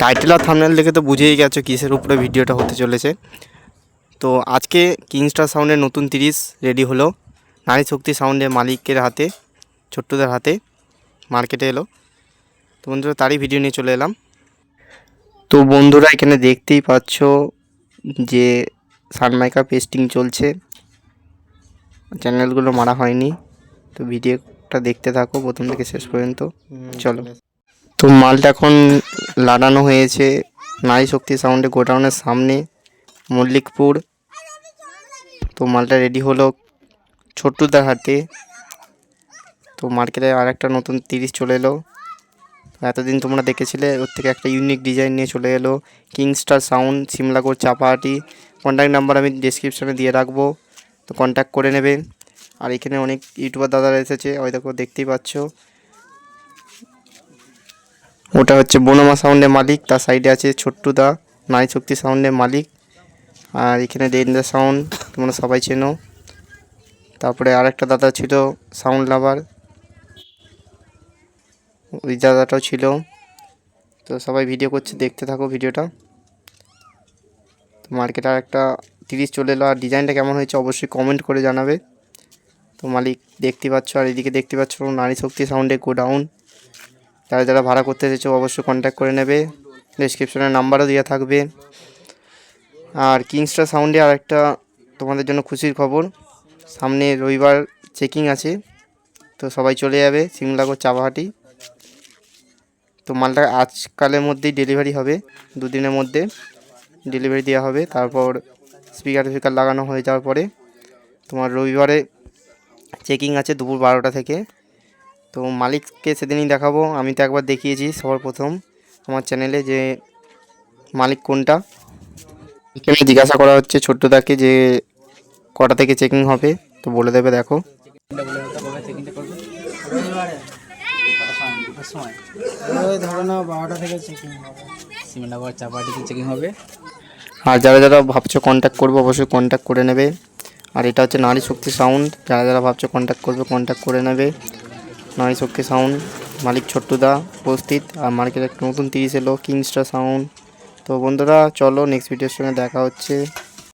Title আর thumbnail দেখে তো বুঝেই গেছো কিসের উপরে ভিডিওটা হতে চলেছে। তো আজকে কিংস্টার সাউন্ডের নতুন তিরিশ রেডি হলো। নারী শক্তি সাউন্ডের মালিকের হাতে ছোট্টদের হাতে মার্কেটে এলো। তো বন্ধুরা তারই ভিডিও নিয়ে চলে এলাম। তো বন্ধুরা এখানে দেখতেই পাচ্ছ যে সানমাইকা পেস্টিং চলছে। চ্যানেলগুলো মারা হয়নি। তো ভিডিওটা দেখতে থাকো প্রথম থেকে শেষ পর্যন্ত। চলো। তো মালটা এখন লাগানো হয়েছে। নারী শক্তি সাউন্ডে গোডাউনের সামনে মল্লিকপুর। তো মালটা রেডি হলো ছোট্টুদার হাতে। তো মার্কেটে আর একটা নতুন তিরিশ চলে এলো। এতদিন তোমরা দেখেছিলে, ওর থেকে একটা ইউনিক ডিজাইন নিয়ে চলে এলো। Kingstar sound Simlagarh Chapahati contact number আমি ডিসক্রিপশানে দিয়ে রাখব। তো কন্ট্যাক্ট করে নেবে। আর এখানে অনেক ইউটিউবার দাদারা এসেছে। ওই দেখো, দেখতেই পাচ্ছ। ওটা হচ্ছে বনমা সাউন্ডের মালিক, তার সাইডে আছে ছোট্টুদা নারী শক্তি সাউন্ডের মালিক, আর এখানে ডেঞ্জার সাউন্ড, তোমরা সবাই চেনো। তারপরে আরেকটা দাদা ছিল, সাউন্ড লাভার। ওই দাদাটাও ছিল। তো সবাই ভিডিও করছে, দেখতে থাকো ভিডিওটা তো মার্কেটে আর একটা তিরিশ চলে এলো, আর ডিজাইনটা কেমন হয়েছে অবশ্যই কমেন্ট করে জানাবে। তো মালিক দেখতে পাচ্ছ, আর এদিকে দেখতে পাচ্ছ, নারী শক্তি সাউন্ডে গোডাউন যারা যারা ভাড়া করতে এসেছ অবশ্যই কন্ট্যাক্ট করে নেবে। ডিসক্রিপশনে নাম্বারও দেওয়া থাকবে। আর কিংস্টার সাউন্ডে আর একটা তোমাদের জন্য খুশির খবর। সামনে রবিবার চেকিং আছে, তো সবাই চলে যাবে সিমলাগড় চাপাহাটি। তো মালটা আজকালের মধ্যেই ডেলিভারি হবে, দুদিনের মধ্যে ডেলিভারি দেওয়া হবে। তারপর স্পিকার ফিকার লাগানো হয়ে যাওয়ার পরে তোমার রবিবারে চেকিং আছে দুপুর বারোটা থেকে। তো মালিককে সেদিনই দেখাবো। আমি তো একবার দেখিয়েছি সবার প্রথম আমার চ্যানেলে যে মালিক কোনটা। এখানে জিজ্ঞাসা করা হচ্ছে ছোট্টদাকে যে কটা থেকে চেকিং হবে তো বলে দেবে দেখো। ধরো না বারোটা থেকে চেকিং হবে। সিমেন্টাগড় চাপাটিতে চেকিং হবে। আর যারা যারা ভাবছ কন্ট্যাক্ট করবে অবশ্যই কন্ট্যাক্ট করে নেবে। আর এটা হচ্ছে নারী শক্তি সাউন্ড যারা যারা ভাবছ কন্ট্যাক্ট করবে কন্ট্যাক্ট করে নেবে। নারী শক্তি সাউন্ড মালিক ছোট্টুদা উপস্থিত, আর মার্কেটে একটা নতুন তিরিশ এলো কিংস্টার সাউন্ড তো বন্ধুরা, চলো নেক্সট ভিডিওর সঙ্গে দেখা হচ্ছে।